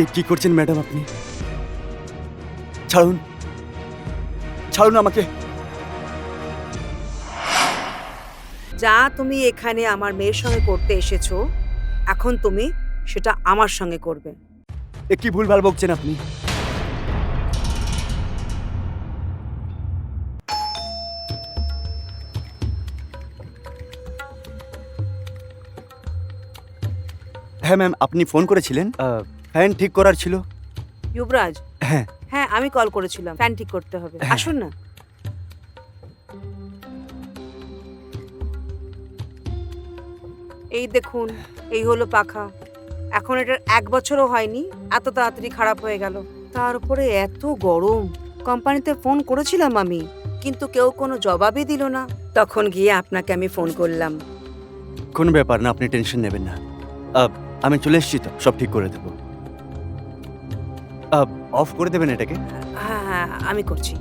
এ কি করছেন ম্যাডাম আপনি? ছাড়ুন। ছাড়ুন আমাকে। যা তুমি এখানে আমার মেয়ের সঙ্গে করতে এসেছ এখন তুমি সেটা আমার সঙ্গে করবে। এ কি ভুলভাল বকছেন আপনি? হ্যাঁ ম্যাম আপনি ফোন করেছিলেন? ফ্যান ঠিক করার ছিল। যুবরাজ? হ্যাঁ। হ্যাঁ আমি কল করেছিলাম। ফ্যান ঠিক করতে হবে। হ্যাঁ। আসুন না। এই দেখুন এই হলো পাখা। এখন এটার এক বছরও হয়নি। এত তাড়াতাড়ি খারাপ হয়ে গেল। তার উপরে এত গরম। কোম্পানিতে ফোন করেছিলাম আমি কিন্তু কেউ কোনো জবাবই দিল না। তখন গিয়ে আপনাকে আমি ফোন করলাম। কোনো ব্যাপার না আপনি টেনশন নেবেন না। আহ, আমি চলে এসেছি তো সব ঠিক করে দেবো। অফ করে দেবেন এটাকে? হ্যাঁ হ্যাঁ আমি করছি।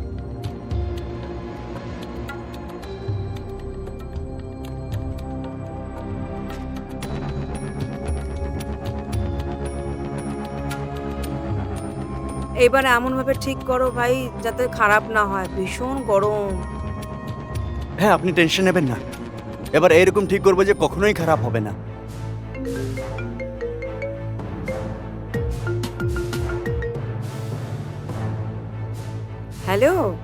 এবার এমন ভাবে ঠিক করো ভাই যাতে খারাপ না হয়। ভীষণ গরম। হ্যাঁ আপনি টেনশন নেবেন না। এবার এরকম ঠিক করব যে কখনোই খারাপ হবে না। হ্যালো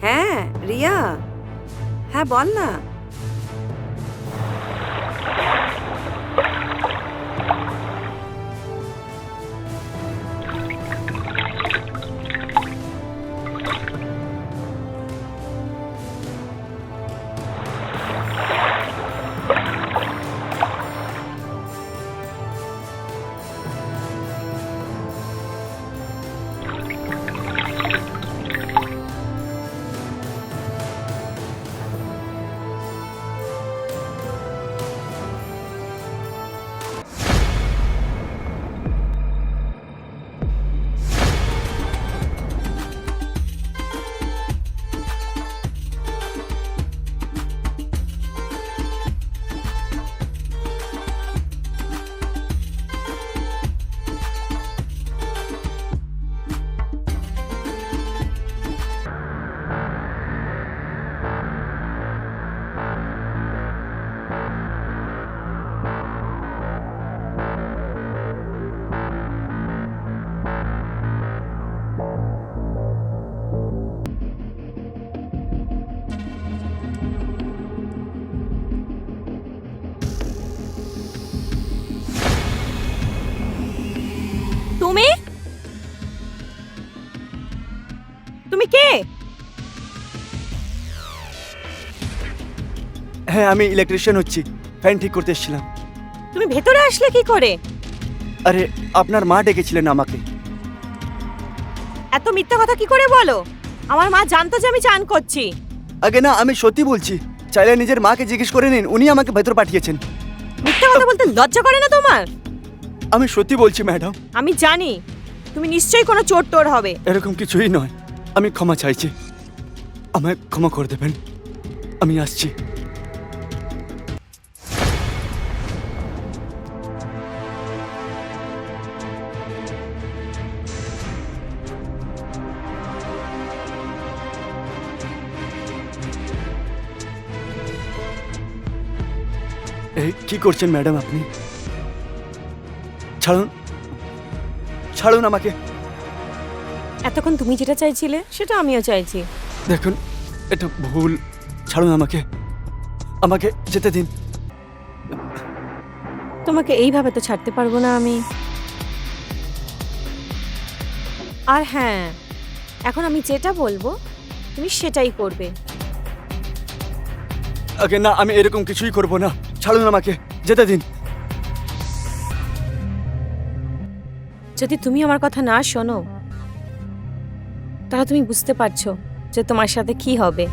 হ্যাঁ রিয়া? হ্যাঁ বল না। হ্যাঁ আমি ইলেকট্রিশিয়ান হচ্ছি। ফ্যান ঠিক করতে এসেছিলাম। তুমি ভেতরে আসলে কি করে? আরে আপনার মা ডেকেছিলেন আমাকে। এত মিথ্যা কথা কি করে বলো? আমার মা জানতো যে আমি চান করছি। আগে না আমি সত্যি বলছি। চাইলে নিজের মাকে জিজ্ঞেস করে নিন উনি আমাকে ভেতর পাঠিয়েছেন। মিথ্যা কথা বলতে লজ্জা করে না তোমার? আমি সত্যি বলছি ম্যাডাম। আমি জানি তুমি নিশ্চয়ই কোনো চোর টোর হবে। এরকম কিছুই নয়। আমি ক্ষমা চাইছি। আমায় ক্ষমা করে দেবেন। আমি আসছি। কি করছেন ম্যাডাম আপনি? ছাড়ুন। ছাড়ুন আমাকে। এতক্ষণ তুমি যেটা চাইছিলে সেটা আমিও চাইছি। দেখুন এটা ভুল। ছাড়ুন আমাকে। আমাকে যেতে দিন। তোমাকে এইভাবে তো ছাড়তে পারব না আমি। আর হ্যাঁ এখন আমি যেটা বলব তুমি সেটাই করবে। আগে না, আমি এরকম কিছুই করব না। ছাড়ুন আমাকে, যেতে দিন। যদি তুমি আমার কথা না শোনো, তাহলে তুমি বুঝতে পারছ যে তোমার সাথে কি হবে।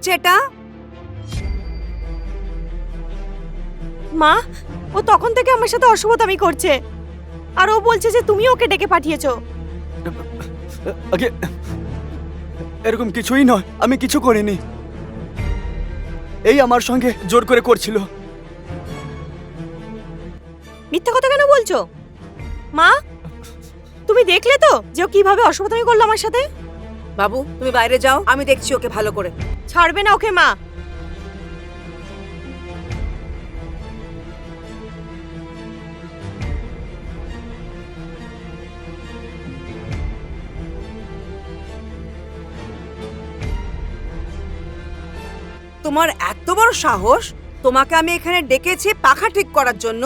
হচ্ছে এটা? মা ও তখন থেকে আমার সাথে অশুভতামি করছে। আর ও বলছে যে তুমি ওকে ডেকে পাঠিয়েছো। আগে এরকম কিছুই নয় আমি কিছু করিনি। এই আমার সঙ্গে জোর করে করছিল। মিথ্যা কথা কেন বলছো? মা তুমি দেখলে তো যে ও কীভাবে অশুভতামি করল আমার সাথে? বাবু তুমি বাইরে যাও আমি দেখছি ওকে ভালো করে। ছাড়বে না ওকে, মা। তোমার এত বড় সাহস? তোমাকে আমি এখানে ডেকেছি পাখা ঠিক করার জন্য।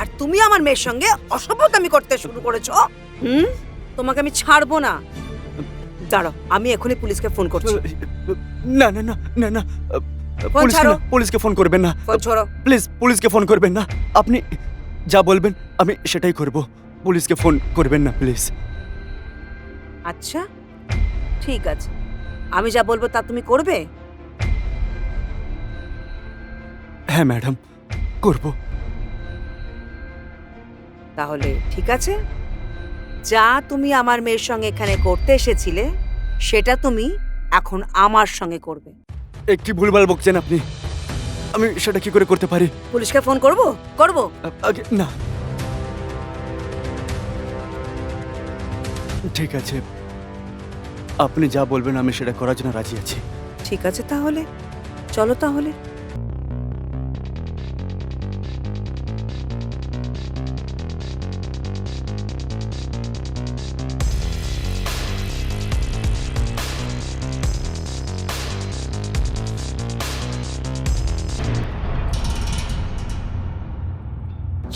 আর তুমি আমার মেয়ের সঙ্গে অসভ্যতামি করতে শুরু করেছ। হুম? তোমাকে আমি ছাড়বো না। দাঁড়াও, আমি এখনই পুলিশকে ফোন করছি। না না না না না। পুলিশকে ছাড়ো। পুলিশকে ফোন করবেন না। ফোন ছোড়ো। প্লিজ পুলিশকে ফোন করবেন না। আপনি যা বলবেন আমি সেটাই করব। পুলিশকে ফোন করবেন না প্লিজ। আচ্ছা ঠিক আছে। আমি যা বলব তা তুমি করবে? হ্যাঁ ম্যাডাম করব। তাহলে ঠিক আছে। যা তুমি আমার মেয়ের সঙ্গে এখানে করতে এসেছিলে সেটা তুমি এখন আমার সঙ্গে করবে। একটি ভুলভাল বকছেন আপনি। আমি সেটা কি করে করতে পারি? পুলিশকে ফোন করব? করব? আ- আগে না। ঠিক আছে। আপনি যা বলবেন আমি সেটা করার জন্য রাজি আছি। ঠিক আছে তাহলে। চলো তাহলে।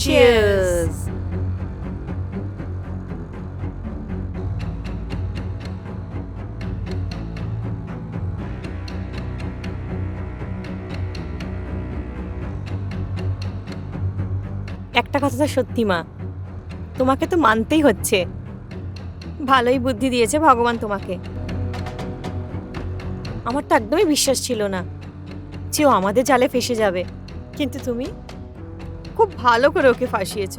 Cheers. একটা কথা তো সত্যি, মা। তোমাকে তো মানতেই হচ্ছে। ভালোই বুদ্ধি দিয়েছে ভগবান তোমাকে। আমার তো একদমই বিশ্বাস ছিল না যে ও আমাদের জালে ফেসে যাবে। কিন্তু তুমি? খুব ভালো করে ওকে ফাঁসিয়েছ।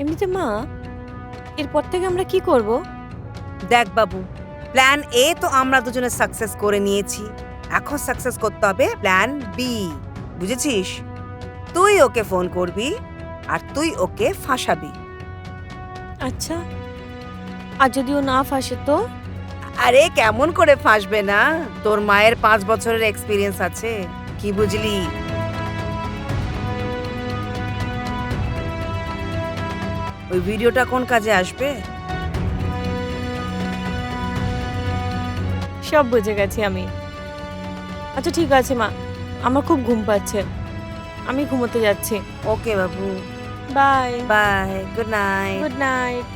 এমনিতে মা এরপর থেকে আমরা কি করব? দেখ বাবু প্ল্যান এ তো আমরা দুজনে সাকসেস করে নিয়েছি। এখন সাকসেস করতে হবে প্ল্যান বি বুঝেছিস? তুই ওকে ফোন করবি আর তুই ওকে ফাঁসাবি। আচ্ছা আর যদি ও না ফাঁসে তো? আরে কেমন করে ফাঁসবে না? তোর মায়ের পাঁচ বছরের এক্সপিরিয়েন্স আছে কি বুঝলি? ওই ভিডিওটা কোন কাজে আসবে? সব বুঝে গেছি আমি। আচ্ছা ঠিক আছে মা। আমার খুব ঘুম পাচ্ছে। আমি ঘুমোতে যাচ্ছি। ওকে বাবু। Bye. Bye. Good night. Good night.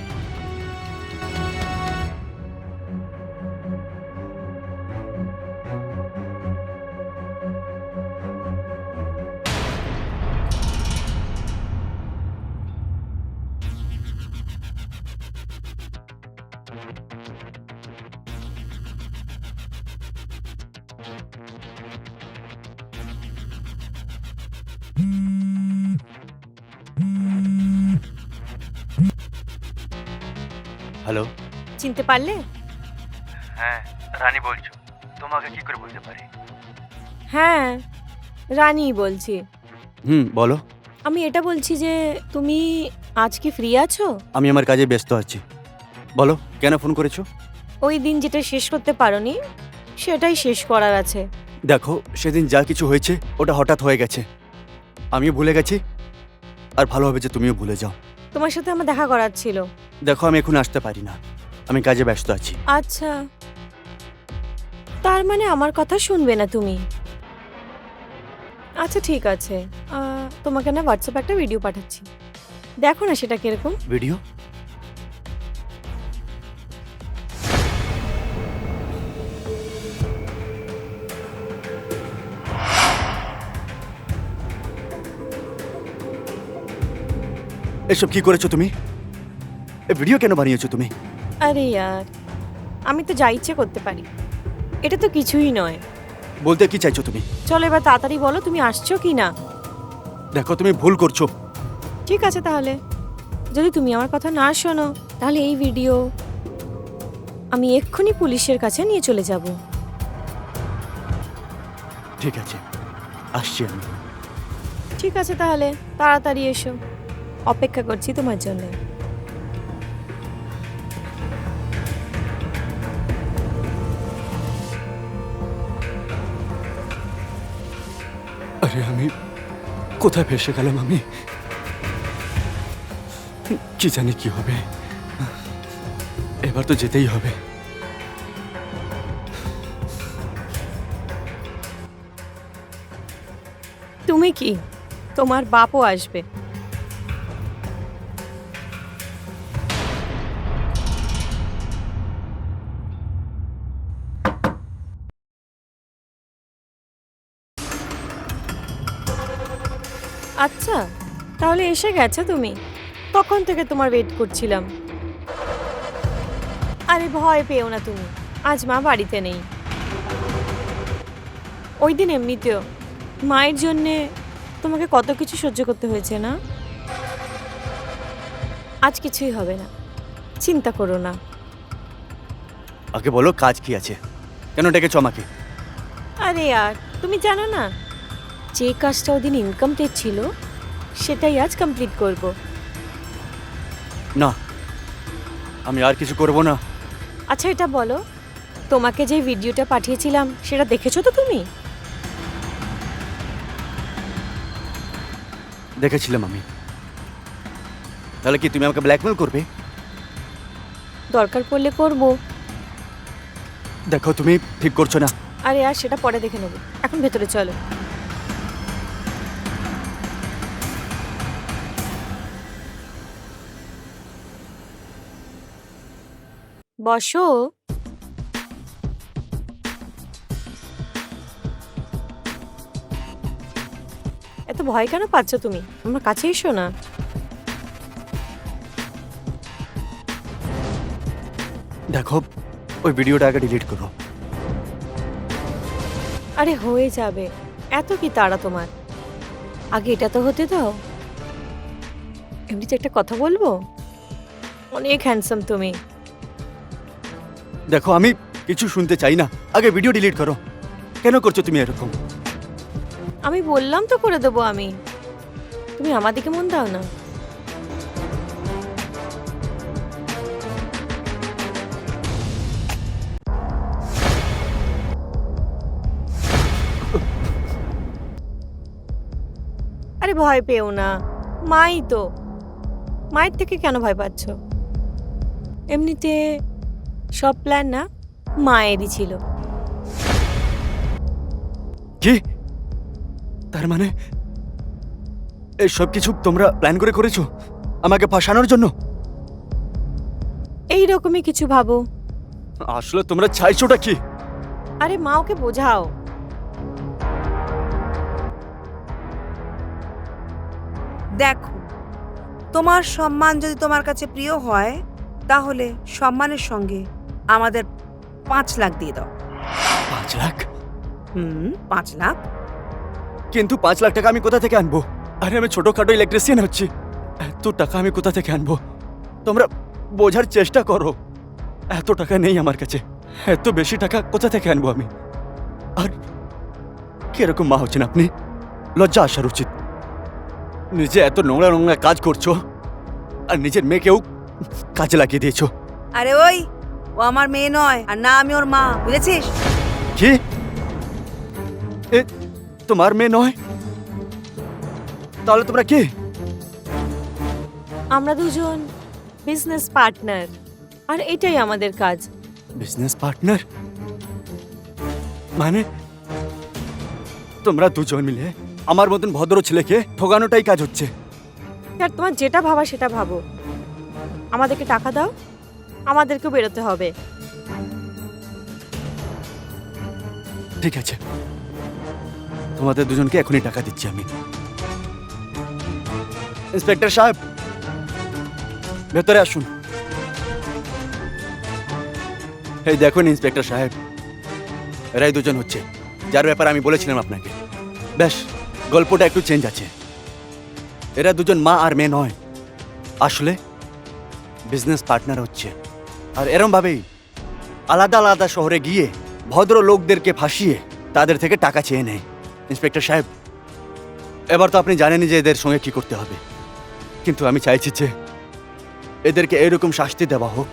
চিনতে পারলে? হ্যাঁ রানী বলছো। তোমাকে কি করে বলতে পারি? হ্যাঁ রানী বলছি। হুম বলো। আমি এটা বলছি যে তুমি আজ কি ফ্রি আছো? আমি আমার কাজে ব্যস্ত আছি। বলো কেন ফোন করেছ? ওই দিন যেটা শেষ করতে পারোনি সেটাই শেষ করার আছে। দেখো সেদিন যা কিছু হয়েছে ওটা হঠাৎ হয়ে গেছে। আমিও ভুলে গেছি আর ভালো হবে যে তুমিও ভুলে যাও। তোমার সাথে আমার দেখা করার ছিল। দেখো আমি এখন আসতে পারি না। আমি কাজে ব্যস্ত আছি। আচ্ছা। তার মানে আমার কথা শুনবে না তুমি? আচ্ছা ঠিক আছে। আহ, তোমাকে না হোয়াটসঅ্যাপে একটা ভিডিও পাঠাচ্ছি। দেখো না সেটা কীরকম। ভিডিও এসব কি করেছ তুমি? এ ভিডিও কেন বানিয়েছো তুমি? আরে ইয়ার আমি তো যা ইচ্ছে করতে পারি। এটা তো কিছুই নয়। বলতে কি চাইছো তুমি? চলো এবার তাড়াতাড়ি বলো তুমি আসছো কি না? দেখো তুমি ভুল করছ। ঠিক আছে তাহলে। যদি তুমি আমার কথা না শোনো তাহলে এই ভিডিও আমি এক্ষুনি পুলিশের কাছে নিয়ে চলে যাব। ঠিক আছে আসছি আমি। ঠিক আছে তাহলে তাড়াতাড়ি এসো। অপেক্ষা করছি তোমার জন্য। আরে আমি কোথায় ফেসে গেলাম আমি? কি জানি কি হবে। এবার তো যেতেই হবে। তুমি কি? তোমার বাপও আসবে। আচ্ছা তাহলে এসে গেছো তুমি। তখন থেকে তোমার ওয়েট করছিলাম। আরে ভয় পেও না তুমি আজ মা বাড়িতে নেই। ওই দিন এমনিতেও মায়ের জন্যে তোমাকে কত কিছু সহ্য করতে হয়েছে না? আজ কিছুই হবে না চিন্তা করো না। আগে বলো কাজ কি আছে? কেন ডেকেছো আমাকে? আরে আর তুমি জানো না যে কাজটা ওদিন ইনকমপ্লিট ছিল সেটাই আজ কমপ্লিট করব। না আমি আর কিছু করব না। আচ্ছা এটা বলো তোমাকে যে ভিডিওটা পাঠিয়েছিলাম সেটা দেখেছ তো তুমি? দেখেছিলাম আমি। তাহলে কি তুমি আমাকে ব্ল্যাকমেল করবে? দরকার পড়লে করব। দেখো তুমি ঠিক করছ না। আরে আর সেটা পরে দেখে নেব। এখন ভেতরে চলো। বসো। এত ভয় কেন পাচ্ছ তুমি? আমার কাছে এসো না। দেখো ওই ভিডিওটা আগে ডিলিট করো। আরে হয়ে যাবে। এত কি তাড়া তোমার? আগে এটা তো হতে দাও। এমনিতে একটা কথা বলব? অনেক হ্যান্ডসাম তুমি। দেখো, আমি কিছু শুনতে চাই না। আগে ভিডিও ডিলিট করো। কেন করছ তুমি এরকম? আমি বললাম তো করে দেবো আমি। তুমি আমার দিকে মন দাও না। আরে ভয় পেও না। মাই তো। মায়ের থেকে কেন ভয় পাচ্ছ? এমনিতে সব প্ল্যান না মায়েরই ছিল। কি? তার মানে? এই সব কিছু তোমরা প্ল্যান করে করেছ? আমাকে ফাঁসানোর জন্য? এই রকমই কিছু ভাবো। আসলে তোমরা চাইছোটা কি? আরে মা ওকে বোঝাও। দেখো তোমার সম্মান যদি তোমার কাছে প্রিয় হয় তাহলে সম্মানের সঙ্গে আমাদের পাঁচ লাখ দিয়ে দাও। পাঁচ লাখ? হুম পাঁচ লাখ। কিন্তু পাঁচ লাখ টাকা আমি কোথা থেকে আনব? আরে আমি ছোটখাটো ইলেকট্রিশিয়ান হচ্ছি। এত টাকা আমি কোথা থেকে আনব? তোমরা বোঝার চেষ্টা করো। এত টাকা নেই আমার কাছে। এত বেশি টাকা কোথা থেকে আনব আমি? আর কীরকম মা হচ্ছেন আপনি? লজ্জা আসার উচিত। নিজে এত নোংরা নোংরা কাজ করছ আর নিজের মেয়েকেও কাজে লাগিয়ে দিয়েছ। আরে ওই ও আমার মেয়ে নয় আর না আমি ওর মা বুঝেছিস? কি? এ তোমার মেয়ে নয়? তাহলে তোমরা কে? আমরা দুজন বিজনেস পার্টনার আর এটাই আমাদের কাজ। বিজনেস পার্টনার মানে তোমরা দুজন মিলে আমার মতন ভদ্র ছেলেকে ঠগানোটাই কাজ হচ্ছে। আর তোমার যেটা ভাবা সেটা ভাবো। আমাদেরকে টাকা দাও আমাদেরকেও বেরোতে হবে। ঠিক আছে। তোমাদের দুজনকে এখনই টাকা দিচ্ছি আমি। ইন্সপেক্টর সাহেব, ভেতরে আসুন। এই দেখুন ইন্সপেক্টর সাহেব, এরাই দুজন হচ্ছে, যার ব্যাপারে আমি বলেছিলাম আপনাকে। বেশ, গল্পটা একটু চেঞ্জ আছে। এরা দুজন মা আর মেয়ে নয়। আসলে বিজনেস পার্টনার হচ্ছে। আর এরমভাবেই আলাদা আলাদা শহরে গিয়ে ভদ্র লোকদেরকে ফাঁসিয়ে তাদের থেকে টাকা চেয়ে নেয়। ইন্সপেক্টর সাহেব, এবার তো আপনি জানেনই যে এদের সঙ্গে কি করতে হবে। কিন্তু আমি চাইছি যে এদেরকে এরকম শাস্তি দেওয়া হোক,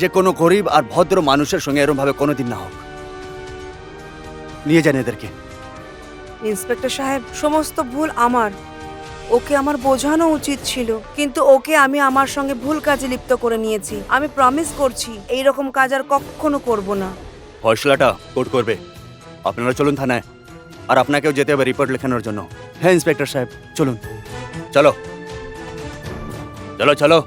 যে কোনো গরিব আর ভদ্র মানুষের সঙ্গে এরমভাবে কোনোদিন না হোক। নিয়ে যান এদেরকে। ইন্সপেক্টর সাহেব, সমস্ত ভুল আমার। ওকে আমার বোঝানো উচিত ছিল, কিন্তু ওকে আমি আমার সঙ্গে ভুল কাজে লিপ্ত করে নিয়েছি। আমি প্রমিস করছি এই রকম কাজ আর কখনো করব না। ফয়সলাটা কোর্ট করবে। আপনারা চলুন থানায়। আর আপনাকেও যেতে হবে রিপোর্ট লেখানোর জন্য। হ্যাঁ ইন্সপেক্টর সাহেব, চলুন। চলো। চলো চলো।